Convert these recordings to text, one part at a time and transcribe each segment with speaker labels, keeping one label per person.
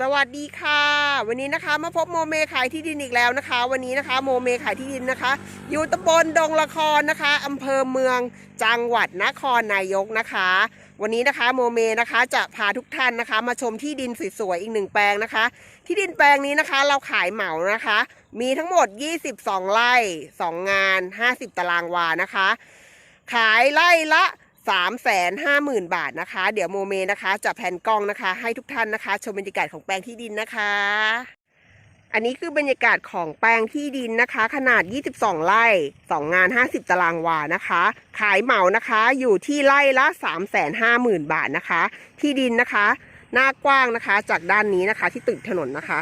Speaker 1: สวัสดีค่ะ วันนี้นะคะมาพบโมเมขายที่ดินอีกแล้วนะคะ วันนี้นะคะโมเมขายที่ดินนะคะ อยู่ตำบลดงละครนะคะอำเภอเมืองจังหวัดนครนายกนะคะ วันนี้นะคะโมเมนะคะจะพาทุกท่านนะคะ มาชมที่ดินสวยๆอีกหนึ่งแปลงนะคะ ที่ดินแปลงนี้นะคะ เราขายเหมานะคะ มีทั้งหมด 22 ไร่ 2 งาน 50 ตารางวานะคะ ขายไร่ละ 3 5 0 0 0 0 บาทนะคะ เดี๋ยวโมเมนะคะจะแผนกล้องนะคะ ให้ทุกท่านนะคะ ชมบรรยากาศของแปลงที่ดินนะคะ อันนี้คือบรรยากาศของแปลงที่ดินนะคะ ขนาด 22 ไร่ 2 งาน 50 ตารางวานะคะ ขายเหมานะคะอยู่ที่ไร่ละ 3 5 0 0 0 0 บาทนะคะ ที่ดินนะคะ หน้ากว้างนะคะ จากด้านนี้นะคะ ที่ตึกถนนนะคะ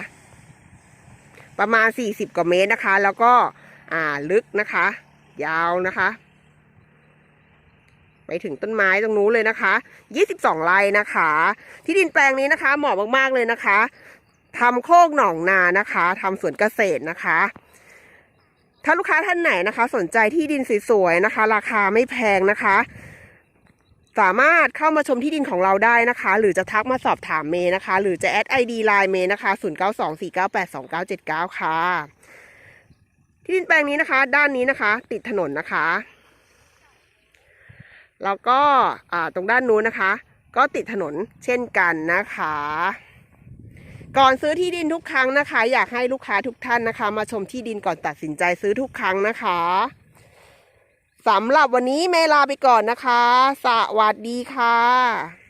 Speaker 1: ประมาณ 40 กว่าเมตรนะคะ แล้วก็อ่าลึกนะคะ ยาวนะคะ ไปถึงต้นไม้ตรงนู้นเลยนะคะ 22ไร่นะคะ ที่ดินแปลงนี้นะคะ เหมาะมากๆเลยนะคะทำโคกหนองนานะคะทำสวนเกษตรนะคะ ถ้าลูกค้าท่านไหนนะคะ สนใจที่ดินสวยๆนะคะ ราคาไม่แพงนะคะ สามารถเข้ามาชมที่ดินของเราได้นะคะ หรือจะทักมาสอบถามเมย์นะคะ หรือจะแอดไอดีไลน์เมย์นะคะ0924982979 ค่ะ ที่ดินแปลงนี้นะคะ ด้านนี้นะคะ ติดถนนนะคะ แล้วก็ตรงด้านนู้นนะคะ ก็ติดถนนเช่นกันนะคะ ก่อนซื้อที่ดินทุกครั้งนะคะ อยากให้ลูกค้าทุกท่านนะคะ มาชมที่ดินก่อนตัดสินใจซื้อทุกครั้งนะคะสำหรับวันนี้เมลาไปก่อนนะคะ สวัสดีค่ะ